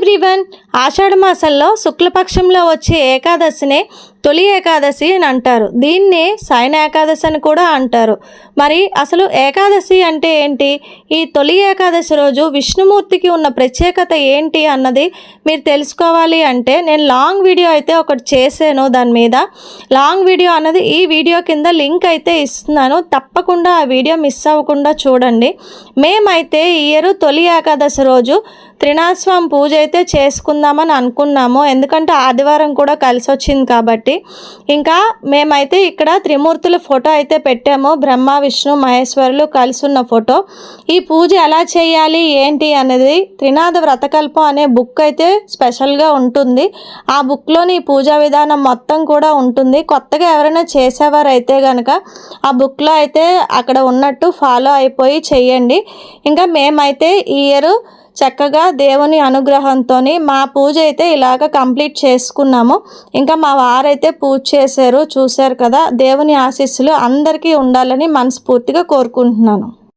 Everyone. ఆషాఢ మాసంలో శుక్లపక్షంలో వచ్చే ఏకాదశినే తొలి ఏకాదశి అని అంటారు. దీన్నే సాయన ఏకాదశి అని కూడా అంటారు. మరి అసలు ఏకాదశి అంటే ఏంటి? ఈ తొలి ఏకాదశి రోజు విష్ణుమూర్తికి ఉన్న ప్రత్యేకత ఏంటి అన్నది మీరు తెలుసుకోవాలి అంటే నేను లాంగ్ వీడియో అయితే ఒకటి చేశాను దాని మీద. లాంగ్ వీడియో అన్నది ఈ వీడియో కింద లింక్ అయితే ఇస్తున్నాను. తప్పకుండా ఆ వీడియో మిస్ అవ్వకుండా చూడండి. మేమైతే ఈ ఇయర్ తొలి ఏకాదశి రోజు త్రినాథస్వామి పూజ అయితే చేసుకుందామని అనుకున్నాము. ఎందుకంటే ఆదివారం కూడా కలిసి వచ్చింది కాబట్టి. ఇంకా మేమైతే ఇక్కడ త్రిమూర్తుల ఫోటో అయితే పెట్టాము. బ్రహ్మ విష్ణు మహేశ్వరులు కలిసి ఉన్న ఫోటో. ఈ పూజ ఎలా చేయాలి ఏంటి అనేది త్రినాథ వ్రతకల్పం అనే బుక్ అయితే స్పెషల్గా ఉంటుంది. ఆ బుక్లోని ఈ పూజా విధానం మొత్తం కూడా ఉంటుంది. కొత్తగా ఎవరైనా చేసేవారైతే కనుక ఆ బుక్లో అయితే అక్కడ ఉన్నట్టు ఫాలో అయిపోయి చెయ్యండి ఇంకా మేమైతే ఈ ఇయర్ చక్కగా దేవుని అనుగ్రహంతో మా పూజ అయితే ఇలాగ కంప్లీట్ చేసుకున్నాము. ఇంకా మా వారైతే పూజ చేశారు చూశారు కదా. దేవుని ఆశీస్సులు అందరికీ ఉండాలని మనస్ఫూర్తిగా కోరుకుంటున్నాను.